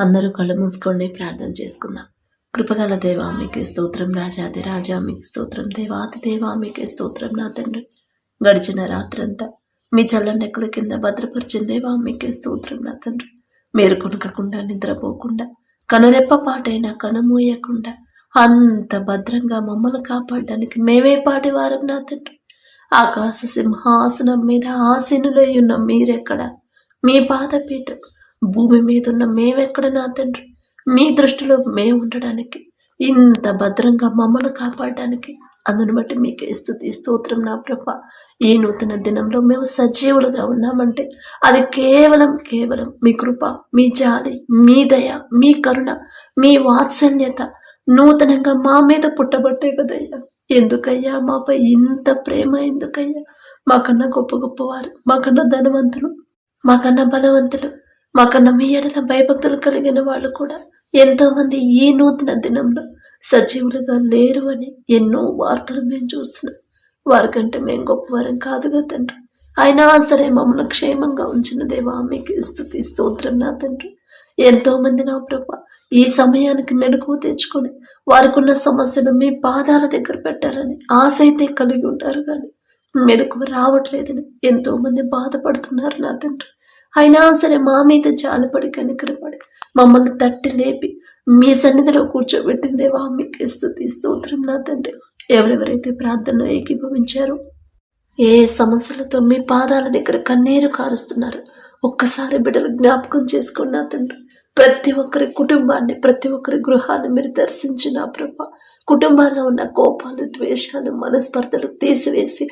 అందరూ కళ్ళు మూసుకోండి ప్రార్థన చేసుకుందాం. కృపగల దేవా మీకే స్తోత్రం రాజాది రాజా మీకు స్తోత్రం దేవాతి దేవా మీకే స్తోత్రం నా తండ్రి. గడిచిన రాత్రంతా మీ చల్ల నెక్కల కింద భద్రపరిచిన దేవా మీకే స్తోత్రం నా తండ్రి. మీరు కొనకకుండా నిద్రపోకుండా కనురెప్ప పాటైనా కనుమూయకుండా అంత భద్రంగా మమ్మల్ని కాపాడడానికి మేమే పాటి వారం నా తండ్రి. ఆకాశ సింహాసనం మీద ఆసీనులై ఉన్న మీరెక్కడ? మీ పాదపీఠం భూమి మీద ఉన్న మేమెక్కడ నా తండ్రి? మీ దృష్టిలో మేము ఉండడానికి ఇంత భద్రంగా మమ్మల్ని కాపాడడానికి అందును బట్టి మీకు ఇస్తుంది స్తోత్రం నా ప్రభ. ఈ నూతన దినంలో మేము సజీవులుగా ఉన్నామంటే అది కేవలం కేవలం మీ కృప మీ జాలి మీ దయ మీ కరుణ మీ వాత్సల్యత నూతనంగా మా మీద పుట్టబట్టే కదయ్యా. ఎందుకయ్యా? మాపై ఇంత ప్రేమ ఎందుకయ్యా? మాకన్నా గొప్ప గొప్పవారు మాకన్నా ధనవంతులు మాకన్నా బలవంతులు మాకన్నా మీ ఎడల భయభక్తులు కలిగిన వాళ్ళు కూడా ఎంతోమంది ఈ నూతన దినంలో సజీవులుగా లేరు అని ఎన్నో వార్తలు మేము చూస్తున్నాం. వారికంటే మేము గొప్పవారం కాదుగా తండ్రి. అయినా సరే మమ్మల్ని క్షేమంగా ఉంచిన దేవా మీకు స్తుతి స్తోత్రం నా తండ్రి. ఎంతో మంది నా ప్రభ ఈ సమయానికి మెడుకు తెచ్చుకొని వారికున్న సమస్యను మీ పాదాల దగ్గర పెట్టారని ఆశ అయితే కలిగి ఉంటారు కానీ మెలకువ రావట్లేదని ఎంతో మంది బాధపడుతున్నారు నా తండ్రి. అయినా సరే మా మీద జాలిపడి కనికరపడి మమ్మల్ని తట్టి లేపి మీ సన్నిధిలో కూర్చోబెట్టిందేవా? మీకు స్తుతి స్తోత్రం నా తండ్రి. ఎవరెవరైతే ప్రార్థనలో ఏకీభవించారో ఏ సమస్యలతో మీ పాదాల దగ్గర కన్నీరు కారుస్తున్నారు ఒక్కసారి బిడ్డలు జ్ఞాపకం చేసుకున్నా తండ్రి. ప్రతి ఒక్కరి కుటుంబాన్ని ప్రతి ఒక్కరి గృహాన్ని మీరు దర్శించిన ప్రభ. కుటుంబాల్లో ఉన్న కోపాలు ద్వేషాలు మనస్పర్ధలు తీసివేసి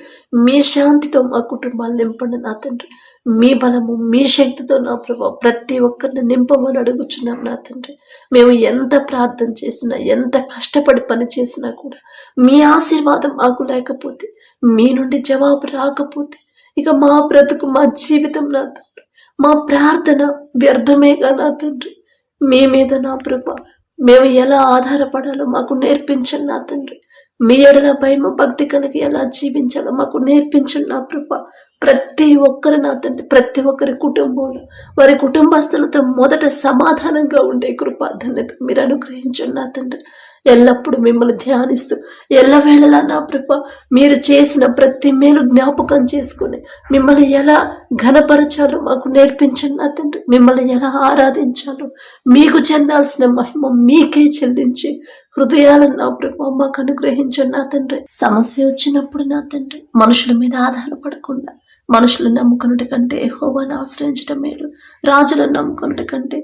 మీ శాంతితో మా కుటుంబాలు నింపండి నా తండ్రి. మీ బలము మీ శక్తితో నా ప్రభా ప్రతి ఒక్కరిని నింపమని అడుగుచున్నాం నా తండ్రి. మేము ఎంత ప్రార్థన చేసినా ఎంత కష్టపడి పని చేసినా కూడా మీ ఆశీర్వాదం మాకు లేకపోతే మీ నుండి జవాబు రాకపోతే ఇక మా బ్రతుకు మా జీవితం నా తండ్రి. మా ప్రార్థన వ్యర్థమే నా తండ్రి. మీ మీద నా ప్రభ మేము ఎలా ఆధారపడాలో మాకు నేర్పించండి నా తండ్రి. మీ ఎడల భయమ భక్తి కలిగి ఎలా జీవించాలో మాకు నేర్పించండి నా ప్రభ. ప్రతి ఒక్కరు నా తండ్రి ప్రతి ఒక్కరి కుటుంబంలో వారి కుటుంబస్తులతో మొదట సమాధానంగా ఉండే కృప ధన్యత మీరు అనుగ్రహించండి నా తండ్రి. ఎల్లప్పుడూ మిమ్మల్ని ధ్యానిస్తూ ఎల్లవేళలా నా ప్రభ మీరు చేసిన ప్రతి మేలు జ్ఞాపకం చేసుకుని మిమ్మల్ని ఎలా ఘనపరచాలో మాకు నేర్పించండి నా తండ్రి. మిమ్మల్ని ఎలా ఆరాధించాలో మీకు చెందాల్సిన మహిమ మీకే చెల్లించి హృదయాలను నా ప్రభు మాకు అనుగ్రహించండి నా తండ్రి. సమస్య వచ్చినప్పుడు నా తండ్రి మనుషుల మీద ఆధారపడకుండా మనుషులు నమ్ముకున్నటి కంటే యెహోవాను ఆశ్రయించటం మేలు. రాజులను నమ్ముకున్నటి కంటే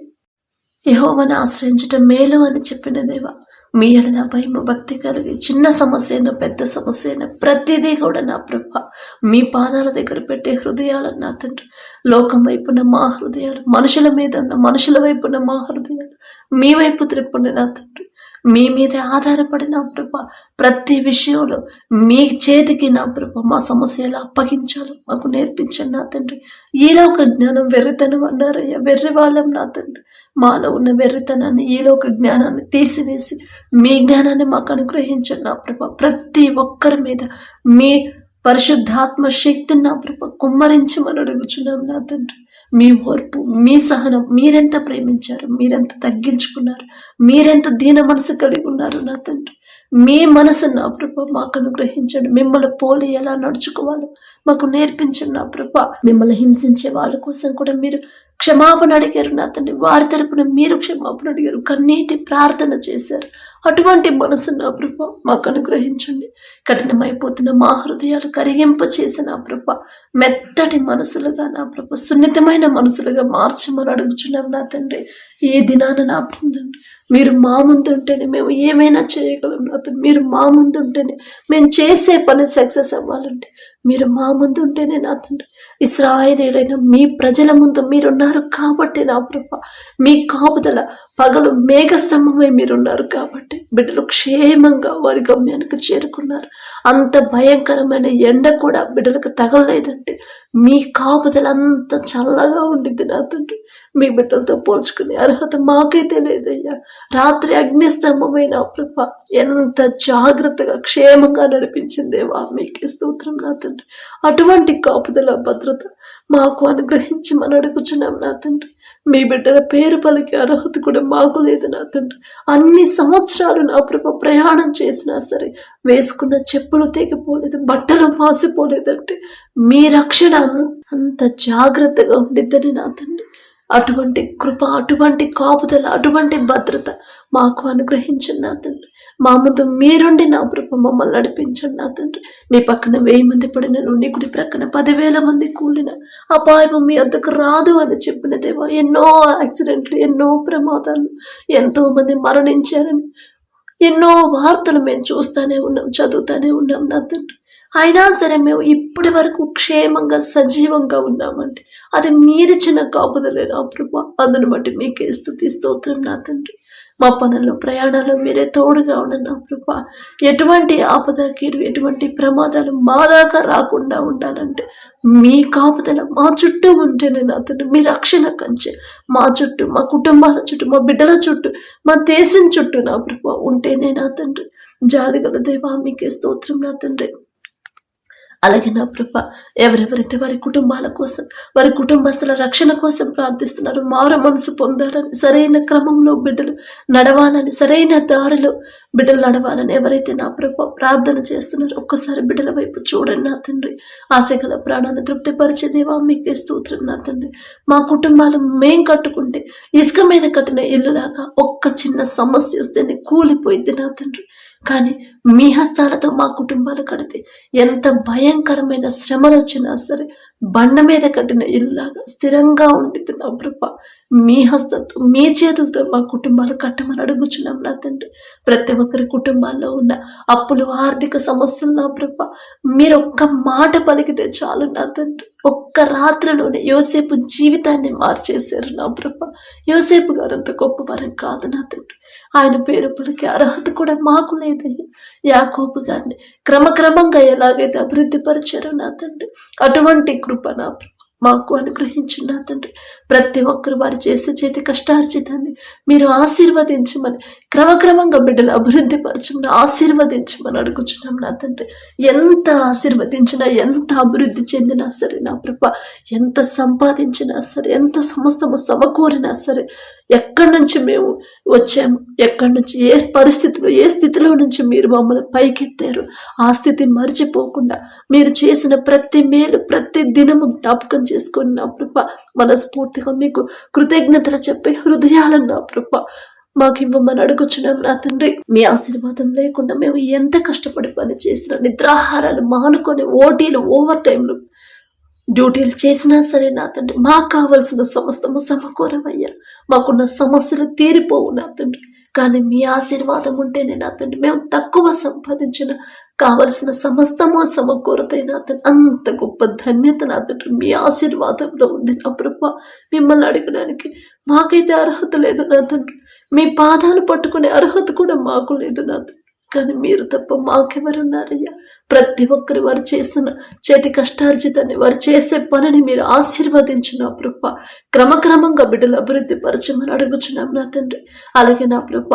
యెహోవాను ఆశ్రయించటం మేలు అని చెప్పిన దేవ మీ ఎడల భయము భక్తి కలిగి చిన్న సమస్య అయినా పెద్ద సమస్య అయినా ప్రతిదీ కూడా నా ప్రభ. మీ పాదాల దగ్గర పెట్టే హృదయాలను నా తండ్రి. లోకం వైపున మా హృదయాలు మనుషుల మీద ఉన్న మనుషుల వైపున మా హృదయాలు మీ వైపు త్రిప్పుండి నా తండ్రి. మీ మీద ఆధారపడిన ప్రభ ప్రతి విషయంలో మీ చేతికి నా ప్రభ మా సమస్య ఎలా అప్పగించాలో. మాకు నేర్పించండి నా తండ్రి. ఈలోక జ్ఞానం వెర్రితనం అన్నారయ్యా. వెర్రి వాళ్ళం నా తండ్రి. మాలో ఉన్న వెర్రితనాన్ని ఈలోక జ్ఞానాన్ని తీసివేసి మీ జ్ఞానాన్ని మాకు అనుగ్రహించండి నా ప్రభ. ప్రతి ఒక్కరి మీద మీ పరిశుద్ధాత్మ శక్తిని నా ప్రభ కుమ్మరించమని అడుగుచున్నాం నా తండ్రి. మీ ఓర్పు మీ సహనం మీరెంత ప్రేమించారు మీరెంత తగ్గించుకున్నారు మీరెంత దీన మనసు కలిగి ఉన్నారు నా తండ్రి? మీ మనసు నా ప్రభ మాకు అనుగ్రహించండి. మిమ్మల్ని పోలి ఎలా నడుచుకోవాలో మాకు నేర్పించండి నా ప్రభ. మిమ్మల్ని హింసించే వాళ్ళ కోసం కూడా మీరు క్షమాపణ అడిగారు నా తండ్రి. వారి తరపున మీరు క్షమాపణ అడిగారు. కన్నీటి ప్రార్థన చేశారు. అటువంటి మనసు నా ప్రభ మాకు అనుగ్రహించండి. కఠినమైపోతున్న మా హృదయాలు కరిగింప చేసిన నా ప్రభ మెత్తటి మనసులుగా నా ప్రభ సున్నితమైన మనసులుగా మార్చమని అడుగుచున్నాం నా తండ్రి. ఏ దినాన నా బృందం మీరు మా ముందు ఉంటేనే మేము ఏమైనా చేయగలం నా తండ్రి. మీరు మా ముందు ఉంటేనే మేము చేసే పని సక్సెస్ అవ్వాలంటే మీరు మా ముందు ఉంటేనే నా తండ్రి. ఇస్రాయేలీలైన మీ ప్రజల ముందు మీరున్నారు కాబట్టి నా ప్రభ మీ కాపుదల పగలు మేఘస్తంభమై మీరున్నారు కాబట్టి బిడ్డలు క్షేమంగా వారి గమ్యానికి చేరుకున్నారు. అంత భయంకరమైన ఎండ కూడా బిడ్డలకు తగలలేదంటే మీ కాపుదల అంత చల్లగా ఉండింది నా తండ్రి. మీ బిడ్డలతో పోల్చుకునే అర్హత మాకైతే లేదయ్యా. రాత్రి అగ్నిస్తంభమైన ప్రభ ఎంత జాగ్రత్తగా క్షేమంగా నడిపించిందేవా మీకే స్తోత్రం నా తండ్రి. అటువంటి కాపుదల భద్రత మాకు అనుగ్రహించి మనం అడుగుచున్నాం నా తండ్రి. మీ బిడ్డల పేరు పలికే అర్హత కూడా మాకు లేదు నా తండ్రి. అన్ని సంవత్సరాలు నా ప్రభ ప్రయాణం చేసినా సరే వేసుకున్న చెప్పులు తెగిపోలేదు బట్టలు మాసిపోలేదంటే మీ రక్షణ అంత జాగ్రత్తగా ఉండిద్దని నా తండ్రి. అటువంటి కృప అటువంటి కాపుదల అటువంటి భద్రత మాకు అనుగ్రహించిన నా తండ్రి. మా ముందు మీరుండి నా ప్రభ మమ్మల్ని నడిపించండి నా తండ్రి. నీ పక్కన వెయ్యి మంది పడినను నీ కుడి ప్రక్కన పదివేల మంది కూలిన అపాయం మీ అంతకు రాదు అని చెప్పిన దేవా ఎన్నో యాక్సిడెంట్లు ఎన్నో ప్రమాదాలు ఎంతో మంది మరణించారని ఎన్నో వార్తలు మేము చూస్తూనే ఉన్నాం చదువుతూనే ఉన్నాం నా తండ్రి. అయినా సరే మేము ఇప్పటి వరకు క్షేమంగా సజీవంగా ఉన్నామండి. అది మీరిచ్చిన కాపుదలే నా ప్రభు. అందును బట్టి మీకే స్థుతి స్తోత్రం నా తండ్రి. మా పనుల్లో ప్రయాణాలు మీరే తోడుగా ఉండండి నా ప్రభా. ఎటువంటి ఆపద కీడు ఎటువంటి ప్రమాదాలు మా దాకా రాకుండా ఉండాలంటే మీ కాపుదల మా చుట్టూ ఉంటేనే నా తండ్రి. మీ రక్షణ కంచె మా చుట్టూ మా కుటుంబాల చుట్టూ మా బిడ్డల చుట్టూ మా దేశం చుట్టూ నా ప్రభా ఉంటేనే నా తండ్రి. జాలిగల దేవా మీకే స్తోత్రం నా తండ్రి. అలాగే నా ప్రభ ఎవరెవరైతే వారి కుటుంబాల కోసం వారి కుటుంబస్తుల రక్షణ కోసం ప్రార్థిస్తున్నారు మార మనసు పొందాలని సరైన క్రమంలో బిడ్డలు నడవాలని సరైన దారిలో బిడ్డలు నడవాలని ఎవరైతే నా ప్రభ ప్రార్థన చేస్తున్నారో ఒక్కసారి బిడ్డల వైపు చూడండి నా తండ్రి. ఆశగల ప్రాణాన్ని తృప్తిపరిచే దేవా మీకే స్తోత్రం నా తండ్రి. మా కుటుంబాలు మేం కట్టుకుంటే ఇసుక మీద కట్టిన ఇల్లులాగా ఒక్క చిన్న సమస్య వస్తేనే కూలిపోయింది నా తండ్రి. కానీ మీ హస్తాలతో మా కుటుంబాలు కడితే ఎంత భయంకరమైన శ్రమలు వచ్చినా సరే బండ మీద కట్టిన ఇల్లులాగా స్థిరంగా ఉండిద్ది నా ప్రభ మీ హస్తంతో మీ చేతులతో మా కుటుంబాలు కట్టమని అడుగుచున్నాం నా తండ్రి. ప్రతి ఒక్కరి కుటుంబాల్లో ఉన్న అప్పులు ఆర్థిక సమస్యలు నా ప్రభ మీరు ఒక్క మాట పలికితే చాలు నా తండ్రి. ఒక్క రాత్రిలోనే యోసేపు జీవితాన్ని మార్చేశారు నా ప్రభ యోసేపు గారు అంత గొప్పవారం కాదు నా తండ్రి. ఆయన పేరు పలికే అర్హత కూడా మాకు లేదయ్యా. యాకోబు గారిని క్రమక్రమంగా ఎలాగైతే అభివృద్ధి పరిచారో నా తండ్రి అటువంటి కృప నా మాకు అనుగ్రహించున్నా తండ్రి. ప్రతి ఒక్కరు వారు చేసే చేతి కష్టార్జితాన్ని మీరు ఆశీర్వదించమని క్రమక్రమంగా బిడ్డలు అభివృద్ధి పరచమని ఆశీర్వదించమని అడుగుచున్నాం నా తండ్రి. ఎంత ఆశీర్వదించినా ఎంత అభివృద్ధి చెందినా సరే నా ప్రభ ఎంత సంపాదించినా సరే ఎంత సమస్తము సమకూరినా సరే ఎక్కడి నుంచి మేము వచ్చాము ఎక్కడి నుంచి ఏ పరిస్థితిలో ఏ స్థితిలో నుంచి మీరు మమ్మల్ని పైకెత్తారు ఆ స్థితి మర్చిపోకుండా మీరు చేసిన ప్రతి మేలు ప్రతి దినము జ్ఞాపకం చేసుకొని నా ప్రభ. మనస్ఫూర్తిగా మీకు కృతజ్ఞతలు చెప్పే హృదయాలను నా ప్రభ. మాకు ఇవ్వమని అడుగుచున్నాం నా తండ్రి. మీ ఆశీర్వాదం లేకుండా మేము ఎంత కష్టపడి పని చేసినా నిద్రాహారాలు మానుకొని ఓటీలు ఓవర్ టైంలు డ్యూటీలు చేసినా సరే నా తండ్రి మాకు కావలసిన సమస్తము సమకూరమయ్యా. మాకున్న సమస్యలు తీరిపోవు నా తండ్రి. కానీ మీ ఆశీర్వాదం ఉంటేనే నా తండ్రి మేము తక్కువ సంపాదించిన కావలసిన సమస్తము సమకూరతాయి నా తండ్రి అంత గొప్ప ధన్యత నా తండ్రి మీ ఆశీర్వాదంలో ఉంది నా ప్రభ. మిమ్మల్ని అడగడానికి మాకైతే అర్హత లేదు నా తండ్రి. మీ పాదాలు పట్టుకునే అర్హత కూడా మాకు లేదు నా తండ్రి. కానీ మీరు తప్ప మాకెవరున్నారయ్యా? ప్రతి ఒక్కరు వారు చేస్తున్న చేతి కష్టార్జితాన్ని వారు చేసే పనిని మీరు ఆశీర్వదించిన ప్రభ. క్రమక్రమంగా బిడ్డలు అభివృద్ధి పరచమని అడుగుచున్నాం నా తండ్రి. అలాగే నా ప్రభ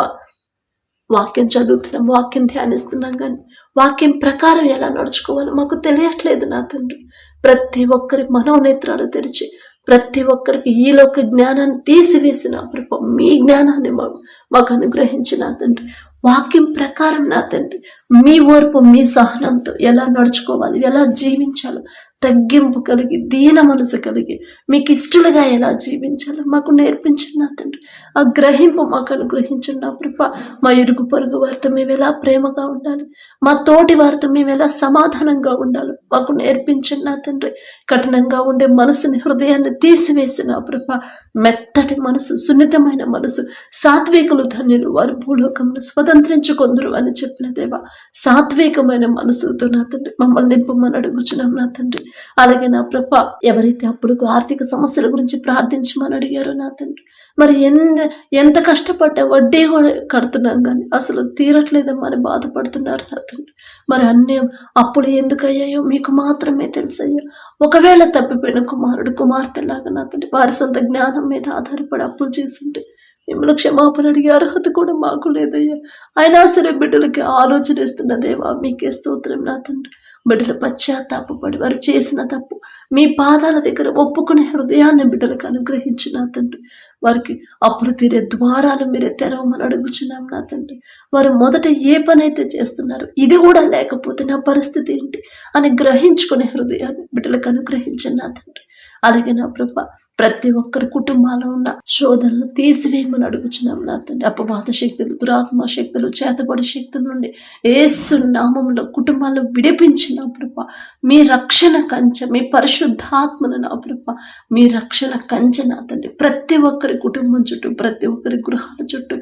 వాక్యం చదువుతున్నాం వాక్యం ధ్యానిస్తున్నాం కానీ వాక్యం ప్రకారం ఎలా నడుచుకోవాలో మాకు తెలియట్లేదు నా తండ్రి. ప్రతి ఒక్కరి మనోనేత్రాలు తెరిచి ప్రతి ఒక్కరికి ఈలోక జ్ఞానాన్ని తీసివేసిన ప్రభు మీ జ్ఞానాన్ని మాకు మాకు అనుగ్రహించిన తండ్రి. వాక్యం ప్రకారం నా తండ్రి. మీ ఓర్పు మీ సహనంతో ఎలా నడుచుకోవాలి ఎలా జీవించాలో తగ్గింపు కలిగి దీన మనసు కలిగి మీకు ఇష్టలుగా ఎలా జీవించాలో మాకు నేర్పించండి నా తండ్రి. ఆ గ్రహింపు మాకు అనుగ్రహించండి నా కృప మా ఇరుగు పొరుగు వారితో మేము ఎలా ప్రేమగా ఉండాలి? మా తోటి వారితో మేము ఎలా సమాధానంగా ఉండాలి మాకు నేర్పించండి నా తండ్రి. కఠినంగా ఉండే మనసుని హృదయాన్ని తీసివేసిన కృప మెత్తటి మనసు సున్నితమైన మనసు సాత్వికులు ధన్యులు వారు భూలోకంలో స్వతంత్రించుకొందరు అని చెప్పిన దేవా. సాత్వికమైన మనసుతో నా తండ్రి మమ్మల్ని నింపమని అడుగుచున్నాం నా తండ్రి. అలాగే నా ప్రభ ఎవరైతే అప్పుడుకు ఆర్థిక సమస్యల గురించి ప్రార్థించమని అడిగారో నా తండ్రి మరి ఎంత ఎంత కష్టపడ్డా వడ్డీ కూడా కడుతున్నాం కానీ అసలు తీరట్లేదమ్మా మరి బాధపడుతున్నారు నా తండ్రి. మరి అన్ని అప్పుడు ఎందుకు అయ్యాయో మీకు మాత్రమే తెలుసయ్యా. ఒకవేళ తప్పిపోయిన కుమారుడు కుమార్తెలాగా నా తండ్రి వారి సొంత జ్ఞానం మీద ఆధారపడి అప్పులు చేస్తుంటే మిమ్మల్ని క్షమాపణ అడిగే అర్హత కూడా మాకు లేదయ్యా. అయినా సరే బిడ్డలకి ఆలోచన ఇస్తున్న దేవా మీకే స్తోత్రం నా తండ్రి. బిడ్డలు పశ్చాత్తాపడి వారు చేసిన తప్పు మీ పాదాల దగ్గర ఒప్పుకునే హృదయాన్ని బిడ్డలకు అనుగ్రహించిన తండ్రి. వారికి అప్పులు తీరే ద్వారాలు మీరే తెరవమని అడుగుచున్నాం నా తండ్రి. వారు మొదట ఏ పని అయితే చేస్తున్నారు ఇది కూడా లేకపోతే నా పరిస్థితి ఏంటి అని గ్రహించుకునే హృదయాన్ని బిడ్డలకు అనుగ్రహించిన నా తండ్రి. అలాగే నా ప్రభ ప్రతి ఒక్కరి కుటుంబాల్లో ఉన్న శోధనలు తీసివేయమని అడుగుచున్నాం నా తండ్రి. అపవాద శక్తులు దురాత్మ శక్తులు చేతబడి శక్తుల నుండి ఏసు నామంలో కుటుంబాలను విడిపించిన ప్రభ మీ రక్షణ కంచె మీ పరిశుద్ధాత్మను నా ప్రభ మీ రక్షణ కంచె నా తండ్రి. ప్రతి ఒక్కరి కుటుంబం చుట్టూ ప్రతి ఒక్కరి గృహాల చుట్టూ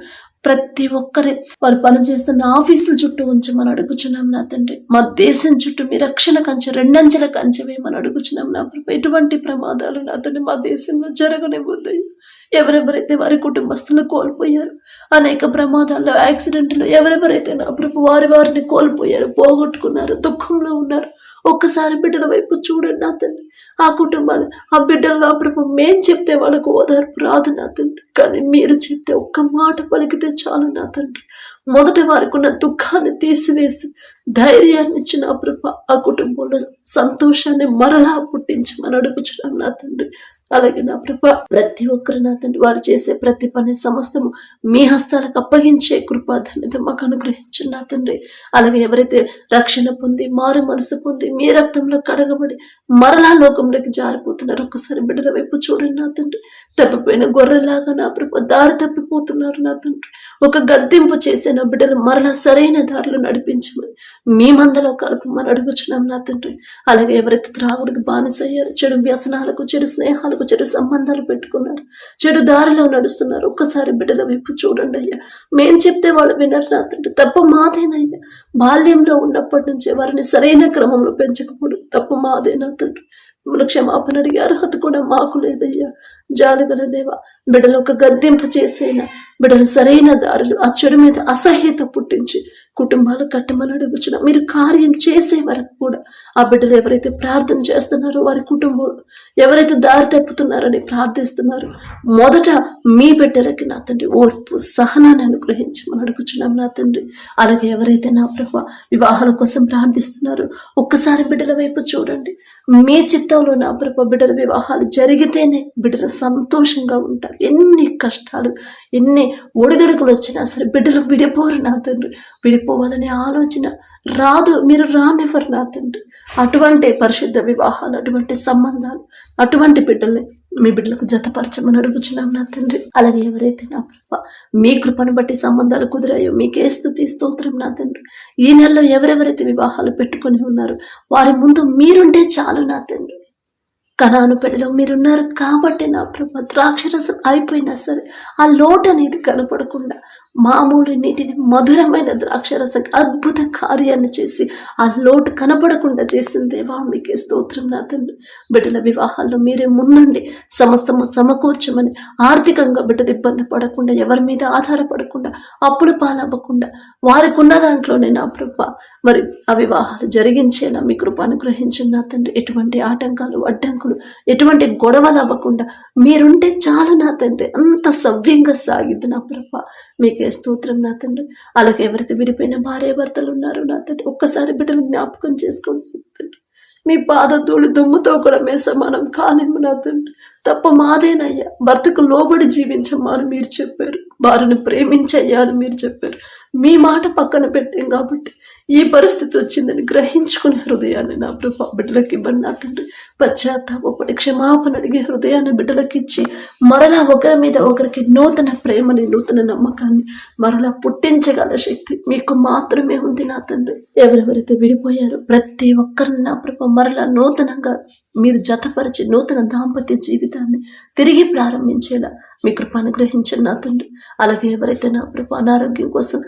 ప్రతి ఒక్కరి వారు పనిచేస్తున్న ఆఫీసుల చుట్టూ ఉంచమని అడుగుచున్నాం నా తండ్రి. మా దేశం చుట్టూ మీ రక్షణ కంచె రెండంచెల కంచె వేయమని అడుగుచున్నాం నా ప్రభు ఎటువంటి ప్రమాదాలు నా తండ్రి మా దేశంలో జరగనివ్వద్దు ఎవరెవరైతే వారి కుటుంబస్తులు కోల్పోయారు అనేక ప్రమాదాల్లో యాక్సిడెంట్లో ఎవరెవరైతే నా ప్రభు వారి వారిని కోల్పోయారు పోగొట్టుకున్నారు దుఃఖంలో ఉన్నారు ఒక్కసారి బిడ్డల వైపు చూడండి నా తండ్రి ఆ కుటుంబాలు ఆ బిడ్డలు నా ప్రభు మేం చెప్తే వాళ్ళకు ఓదార్పు రాదు నా తండ్రి కానీ మీరు చెప్తే ఒక్క మాట పలికితే చాలు నా తండ్రి మొదట వారికి ఉన్న దుఃఖాన్ని తీసివేసి ధైర్యాన్ని ఇచ్చిన నా ప్రభు ఆ కుటుంబంలో సంతోషాన్ని మరలా పుట్టించమని అడుగుచున్నాం నా తండ్రి. అలాగే నా ప్రభ ప్రతి ఒక్కరు నా తండ్రి వారు చేసే ప్రతి పని సమస్తము మీ హస్తాలకు అప్పగించే కృపాధన్యత మాకు అనుగ్రహించండి నా తండ్రి. అలాగే ఎవరైతే రక్షణ పొంది మారు మనసు పొంది మీ రక్తంలో కడగబడి మరలా లోకంలోకి జారిపోతున్నారు ఒక్కసారి బిడ్డల వైపు చూడండి నా తండ్రి. తప్పిపోయిన గొర్రెలాగా నా ప్రభ దారి తప్పిపోతున్నారు నా తండ్రి. ఒక గద్దెంపు చేసే నా బిడ్డలు మరలా సరైన దారిలో నడిపించమని మీ మందలో కలుపమని అడుగుచున్నాం నా తండ్రి. అలాగే ఎవరైతే త్రాగుడికి బానిసయ్యారు చెడు వ్యసనాలకు చెడు స్నేహాలకు చెడు సంబంధాలు పెట్టుకున్నారు చెడు దారిలో నడుస్తున్నారు ఒక్కసారి బిడ్డల వైపు చూడండి అయ్యా. మేం చెప్తే వాళ్ళు వినరు నా తండ్రి. తప్ప మాదేనయ్యా. బాల్యంలో ఉన్నప్పటి నుంచే వారిని సరైన క్రమంలో పెంచకపోవడం తప్పు మాదేనా తండ్రి. మిమ్మల్ని క్షమాపణ అడిగే అర్హత కూడా మాకు లేదయ్యా. జాలిగల దేవ బిడ్డలు ఒక గద్దెంపు చేసైనా బిడ్డలు సరైన దారులు ఆ చెడు మీద అసహ్యత పుట్టించి కుటుంబాలు కట్టమని అడుగుచున్న మీరు కార్యం చేసే వరకు కూడా ఆ బిడ్డలు ఎవరైతే ప్రార్థన చేస్తున్నారో వారి కుటుంబం ఎవరైతే దారి తప్పుతున్నారని ప్రార్థిస్తున్నారు మొదట మీ బిడ్డలకి నా తండ్రి ఓర్పు సహనాన్ని అనుగ్రహించమని అడుగుచున్నాం నా తండ్రి. అలాగే ఎవరైతే నా ప్రభు వివాహాల కోసం ప్రార్థిస్తున్నారో ఒక్కసారి బిడ్డల వైపు చూడండి. మీ చిత్తంలో నా ప్రభ బిడ్డల వివాహాలు జరిగితేనే బిడ్డలు సంతోషంగా ఉంటారు. ఎన్ని కష్టాలు ఎన్ని ఒడిదుడుకులు వచ్చినా సరే బిడ్డలు విడిపోరు నా తండ్రి. విడిపోవాలనే ఆలోచన రాదు మీరు రానివ్వరు నా తండ్రి. అటువంటి పరిశుద్ధ వివాహాలు అటువంటి సంబంధాలు అటువంటి బిడ్డల్ని మీ బిడ్డలకు జతపరచమని అడుగుచున్నాం నా తండ్రి. అలాగే ఎవరైతే నా ప్రభ మీ కృపను బట్టి సంబంధాలు కుదిరాయో మీకే స్థుతి స్తోత్రం నా తండ్రి. ఈ నెలలో ఎవరెవరైతే వివాహాలు పెట్టుకొని ఉన్నారు వారి ముందు మీరుంటే చాలు నా తండ్రి. కణాను పెడలో మీరున్నారు కాబట్టి నా ప్రభ ద్రాక్షరసం అయిపోయినా సరే ఆ లోటు అనేది కనపడకుండా మామూలు నీటిని మధురమైన ద్రాక్షరసం అద్భుత కార్యాన్ని చేసి ఆ లోటు కనపడకుండా చేసిన దేవా మీకే స్తోత్రం నా తండ్రి. బిడ్డల వివాహాల్లో మీరే ముందుండి సమస్తము సమకూర్చమని ఆర్థికంగా బిడ్డలు ఇబ్బంది పడకుండా ఎవరి మీద ఆధారపడకుండా అప్పులు పాలవ్వకుండా వారికి ఉన్న దాంట్లోనే నా ప్రభ. మరి ఆ వివాహాలు జరిగించేలా మీ కృప అనుగ్రహించిన నా తండ్రి. ఎటువంటి ఆటంకాలు అడ్డంకులు ఎటువంటి గొడవలు అవ్వకుండా మీరుంటే చాలు నా తండ్రి. అంత సవ్యంగా సాగిద్ది నా ప్రభ. మీకే స్తోత్రం నా తండ్రి అలాగే ఎవరైతే విడిపోయిన భార్య భర్తలు ఉన్నారో నా తండ్రి ఒక్కసారి బిడ్డలు జ్ఞాపకం చేసుకోండి తండ్రి మీ పాదధూళి దుమ్ముతో కూడా మే సమానం కానిమ్మ నా తండ్రి తప్ప మాదేనయ్యా. భర్తకు లోబడి జీవించమ్మా అని మీరు చెప్పారు. వారిని ప్రేమించయ్యా అని మీరు చెప్పారు. మీ మాట పక్కన పెట్టాం కాబట్టి ఈ పరిస్థితి వచ్చిందని గ్రహించుకునే హృదయాన్ని నా ప్రభు బిడ్డలకి ఇవ్వండి నా తండ్రి. పశ్చాత్తాపడి క్షమాపణ అడిగే హృదయాన్ని బిడ్డలకి ఇచ్చి మరలా ఒకరి మీద ఒకరికి నూతన ప్రేమని నూతన నమ్మకాన్ని మరలా పుట్టించగల శక్తి మీకు మాత్రమే ఉంది నా తండ్రి. ఎవరెవరైతే విడిపోయారో ప్రతి ఒక్కరిని నా ప్రభు మరలా నూతనంగా మీరు జతపరిచి నూతన దాంపత్య జీవితాన్ని తిరిగి ప్రారంభించేలా మీ కృప అనుగ్రహించండి నా తండ్రి. అలాగే ఎవరైతే నా ప్రభు అనారోగ్యం కోసం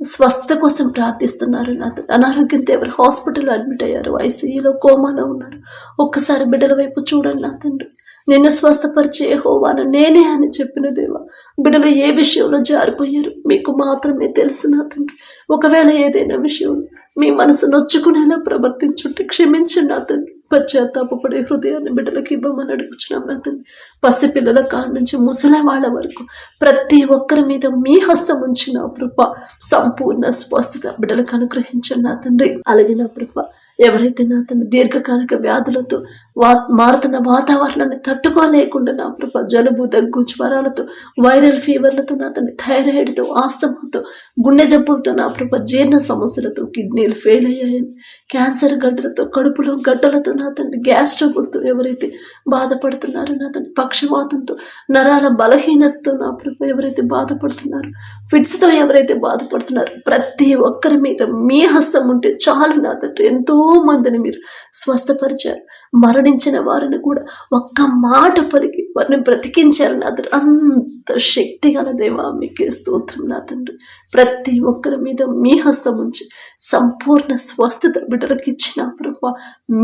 స్వస్థత కోసం ప్రార్థిస్తున్నారు నా అనారోగ్యంతో ఎవరు హాస్పిటల్లో అడ్మిట్ అయ్యారు. ఐసీయూలో కోమాలో ఉన్నారు. ఒక్కసారి బిడ్డల వైపు చూడండి నా తండ్రి. నిన్ను స్వస్థపరిచే హోవాను నేనే అని చెప్పిన దేవా బిడ్డలు ఏ విషయంలో జారిపోయారు మీకు మాత్రమే తెలుసు నా తండ్రి. ఒకవేళ ఏదైనా విషయం మీ మనసు నొచ్చుకునేలా ప్రవర్తించుంటే క్షమించండి నా తండ్రి. పశ్చాత్తాపడే హృదయాన్ని బిడ్డలకు ఇవ్వమని అడుగుచున్నాం తండ్రి పసిపిల్లల కాడ నుంచి ముసలి వాళ్ళ వరకు ప్రతి ఒక్కరి మీద మీ హస్తం ఉంచిన కృప సంపూర్ణ స్వస్థత బిడ్డలకు అనుగ్రహించండి నా తండ్రి. అలాగే నా కృప. ఎవరైతే నా తండ్రి దీర్ఘకాలిక వ్యాధులతో వా మారుతున్న వాతావరణాన్ని తట్టుకోలేకుండా నా ప్రభ జలుబు దగ్గు జ్వరాలతో వైరల్ ఫీవర్లతో నా తండ్రి థైరాయిడ్తో ఆస్తమాతో గుండె జబ్బులతో నా ప్రభ జీర్ణ సమస్యలతో కిడ్నీలు ఫెయిల్ అయ్యాయని క్యాన్సర్ గడ్డలతో కడుపులో గడ్డలతో నా తండ్రి గ్యాస్ ట్రబుల్తో ఎవరైతే బాధపడుతున్నారో నా తండ్రి పక్షవాతంతో నరాల బలహీనతతో నా ప్రభ ఎవరైతే బాధపడుతున్నారు ఫిట్స్తో ఎవరైతే బాధపడుతున్నారు ప్రతి ఒక్కరి మీద మీ హస్తం ఉంటే చాలు నా తండ్రి ఎంతో మందిని మీరు స్వస్థపరిచారు. మరణించిన వారిని కూడా ఒక్క మాట పలికి వారిని బ్రతికించారు నా తండ్రి. అంత శక్తి గల దేవా మీకే స్తోత్రం నా తండ్రి. ప్రతి ఒక్కరి మీద మీ హస్తం ఉంచి సంపూర్ణ స్వస్థత బిడ్డలకు ఇచ్చిన ప్రభా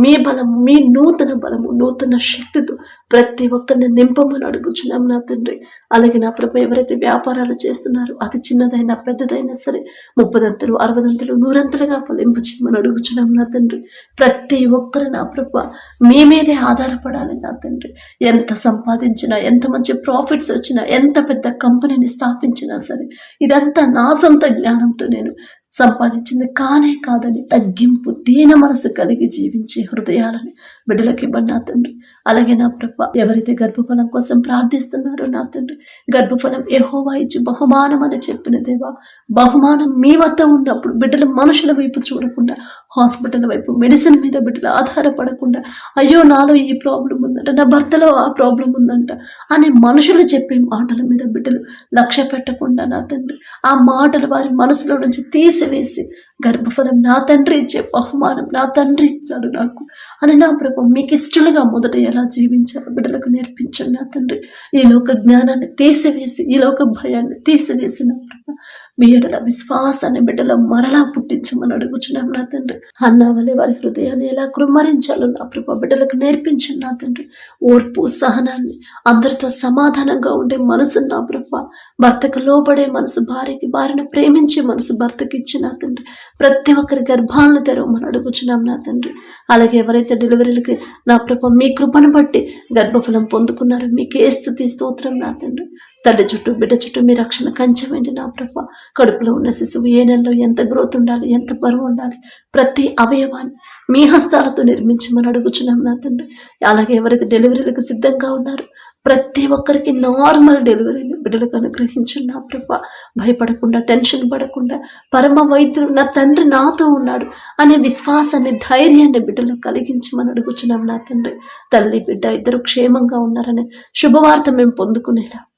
మీ బలం మీ నూతన బలము నూతన శక్తితో ప్రతి ఒక్కరిని నింపమని అడుగుచున్నాం నా తండ్రి. అలాగే నా ప్రభ ఎవరైతే వ్యాపారాలు చేస్తున్నారో అది చిన్నదైనా పెద్దదైనా సరే ముప్పదంతలు అరవదంతలు నూరంతలుగా ఫలింపు చేయమని అడుగుచున్నాం నా తండ్రి. ప్రతి ఒక్కరు నా ప్రభ మీ మీదే ఆధారపడాలి నా తండ్రి. ఎంత సాధించినా ఎంత మంచి ప్రాఫిట్స్ వచ్చినా ఎంత పెద్ద కంపెనీని స్థాపించినా సరే ఇదంతా నా సొంత జ్ఞానంతో నేను సంపాదించింది కానే కాదని తగ్గింపు దీన మనసు కలిగి జీవించే హృదయాలని బిడ్డలకి ఇవ్వండి నా తండ్రి. అలాగే నా ప్రభ ఎవరైతే గర్భఫలం కోసం ప్రార్థిస్తున్నారో నా తండ్రి గర్భఫలం ఎహోవా ఇచ్చి బహుమానం అని చెప్పిన దేవా బహుమానం మీ వద్ద ఉన్నప్పుడు బిడ్డలు మనుషుల వైపు చూడకుండా హాస్పిటల్ వైపు మెడిసిన్ మీద బిడ్డలు ఆధారపడకుండా అయ్యో నాలో ఈ ప్రాబ్లం ఉందంట నా భర్తలో ఆ ప్రాబ్లం ఉందంట అని మనుషులు చెప్పే మాటల మీద బిడ్డలు లక్ష్య పెట్టకుండా నా తండ్రి ఆ మాటలు వారి మనసులో నుంచి తీసి తీసివేసి గర్భఫలం నా తండ్రి ఇచ్చే బహుమానం నా తండ్రి ఇచ్చాడు నాకు. అని నా ప్రభు మీకు ఇష్టలుగా మొదట ఎలా జీవించాలో? బిడ్డలకు నేర్పించండి నా తండ్రి. ఈ లోక జ్ఞానాన్ని తీసివేసి ఈ లోక భయాన్ని తీసివేసి నా ప్రభు మీ ఎడల విశ్వాసాన్ని బిడ్డలో మరలా పుట్టించమని అడుగుచున్నాం నా తండ్రి. అన్నా వలె వారి హృదయాన్ని ఎలా కృమ్మరించాలో నా ప్రభు బిడ్డలకు నేర్పించండి నా తండ్రి. ఓర్పు సహనాన్ని అందరితో సమాధానంగా ఉండే మనసు నా ప్రభు భర్తకు లోబడే మనసు భార్యకి భార్యను ప్రేమించే మనసు భర్తకి ఇచ్చి నా తండ్రి. ప్రతి ఒక్కరి గర్భాలను తెరవమని అడుగుచున్నాం నా తండ్రి. అలాగే ఎవరైతే డెలివరీలకి నా ప్రభ మీ కృపను బట్టి గర్భఫలం పొందుకున్నారో మీకే స్థుతి స్తోత్రం నా తండ్రి. తల్లి చుట్టూ బిడ్డ చుట్టూ మీ రక్షణ కంచమేంటి నా ప్రభ. కడుపులో ఉన్న శిశువు ఏ నెలలో ఎంత గ్రోత్ ఉండాలి ఎంత బరువు ఉండాలి ప్రతి అవయవాన్ని మీ హస్తాలతో నిర్మించమని అడుగుచున్నాం నా తండ్రి. అలాగే ఎవరైతే డెలివరీలకు సిద్ధంగా ఉన్నారో ప్రతి ఒక్కరికి నార్మల్ డెలివరీని బిడ్డలకు అనుగ్రహించండి నా ప్రభ. భయపడకుండా టెన్షన్ పడకుండా పరమ వైద్యుడు నా తండ్రి నాతో ఉన్నాడు అనే విశ్వాసాన్ని ధైర్యాన్ని బిడ్డలకు కలిగించమని అడుగుచున్నాం నా తండ్రి. తల్లి బిడ్డ ఇద్దరు క్షేమంగా ఉన్నారనే శుభవార్త మేము పొందుకునేలా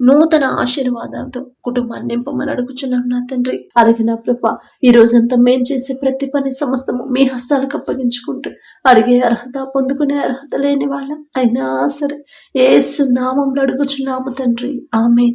నూతన ఆశీర్వాదాలతో కుటుంబాన్ని నింపమని అడుగుచున్నాం నా తండ్రి. అలాగే నా ప్రభ ఈ రోజంతా మేం చేసే ప్రతి పని సమస్తము మీ హస్తాలకు అప్పగించుకుంటూ అడిగే అర్హత పొందుకునే అర్హత లేని వాళ్ళం. అయినా సరే ఏసు నామంలో అడుగుచున్నాము తండ్రి. ఆమె